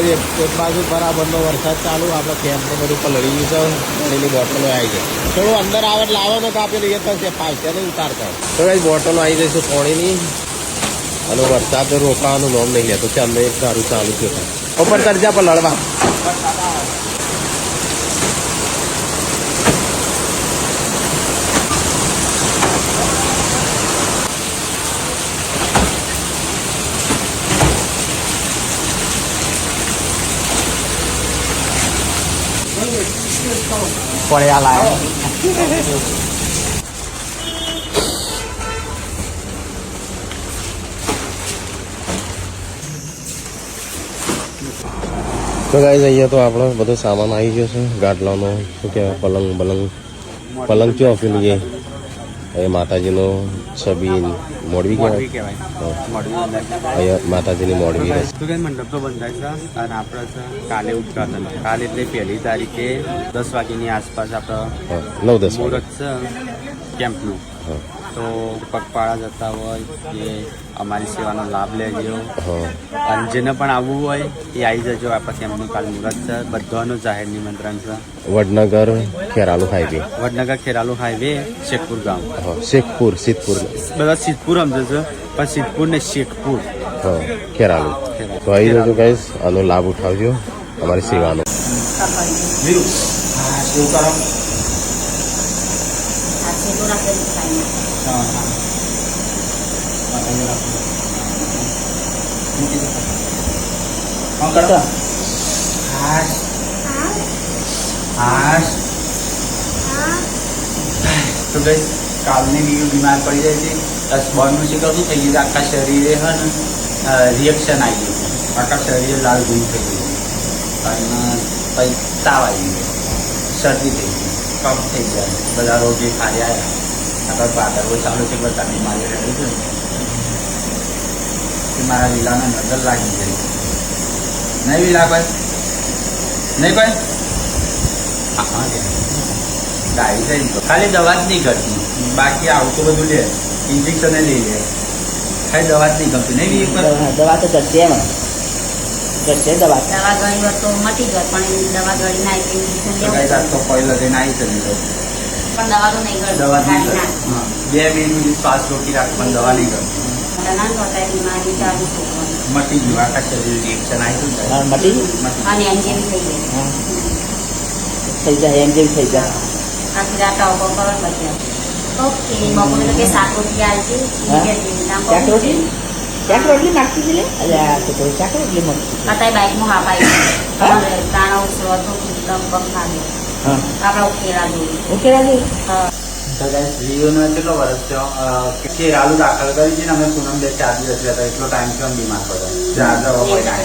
ગાય એક બાજુ બરાબરનો વરસાદ ચાલુ, આપણે કેમ્પને બધું પલળી ગયું છે. પાણીની બોટલો આવી જાય થોડું અંદર આવે એટલે આવે ને કાપેલું એ થશે પાંચ ને ઉતારતા તો બોટલો આવી જઈશું પાણીની અને વરસાદ રોકાવાનું નોમ નહીં લેતો. છે અંદર સારું ચાલુ છે ઉપર ચડજા પર લડવા. પડ્યા લાય તો ગાઈઝ અહીંયા તો આપણો બધો સામાન આવી ગયો છે. ગાટલાનો શું કહેવાય, પલંગ, બલંગ. પલંગ ચો આપેલું છે એ માતાજીનો છબી મોડવી કહેવાય. માતાજીની મોડવી તો કે મંડપ તો બંધાય છે અને આપણે કાલે ઉદઘાટન. કાલે એટલે પહેલી તારીખે દસ વાગ્યાની આસપાસ આપણે નવ દસ. મુહૂર્ત છે કેમ્પનું. તો પગપાળા જતા હોય કે અમારી સેવાનો લાભ લેજો હા અને જેને પણ આવવું હોય એ આવી જજો. પછી એમનું કાલ મુહૂર્ત છે. બધાનું જાહેર નિમંત્રણ છે. વડનગર ખેરાલુ હાઈવે વડનગર ખેરાલુ હાઈવે શેખપુર ગામ. હા શેખપુર સિદ્ધપુર. બધા સિદ્ધપુર સમજે છે. પણ સિદ્ધપુર ને શેખપુર. હા ખેરાલુ. તો આવી જજો ગાઈઝ આનો લાભ ઉઠાવજો અમારી સેવાનો. તો ગઈ કાલની બીજું બીમાર પડી જાય છે. બસ બોનનું શિકાર શું થઈ ગયું આખા શરીરે હે ને રિએક્શન આવી ગયું આખા શરીરે લાલ ગુમ થઈ ગયું અને પછી તાવ આવી ગયો શરદી થઈ ગઈ કફ થઈ જાય. બધા રોગે ખાલી આવ્યા આગળ ચાલુ છે, બધા બીમારી રહી હતી મારા લીલાને નજર લાગી ગઈ. નહીં લીલા ભાઈ નહીં ભાઈ હા હા ગાડી જઈ ખાલી દવા જ નહીં કરતી બાકી આવતું બધું લે. ઇન્જેક્શન લઈ લે. ખાલી દવા જ નહીં ગમતી નહીં દવા તો કરશે એમ કરશે દવા દવા ગળી તો મટી ગયો પણ દવા ગળી ના સાત આવી દવા તો નહીં. બે મિનિટ સુધી રોકી રાખ પણ દવા નહીં કરતી મોટા ના થતા બીમારી ચાલુ છોકરાને. મટી ગયું આખા શરીર રિએક્શન આવી મટી? અને એન્જિન થઈ ગઈ. થઈ જાય એન્જિન થઈ જાય. આખી રાત કરો પછી ઓકે બપોરે કે હા? કે શાક રોટલી નાખતી હતી લે. અરે આ તો કોઈ શાક રોટલી મળતી અત્યારે બાઈકમાં હા? પાઈ? તાણા ઉછળો તો બમ ખાધો. હા. આપણા ઉકેરા હા. તો ગાઈસ રિયોનો કેટલો વર્ષ થયો? કે આલુ દાખલ કરી છે ને અમે પૂનમ બે ચાર દિવસ રહેતા એટલો ટાઈમ થયો બીમાર પડ્યો? ચાર નવ મહિના.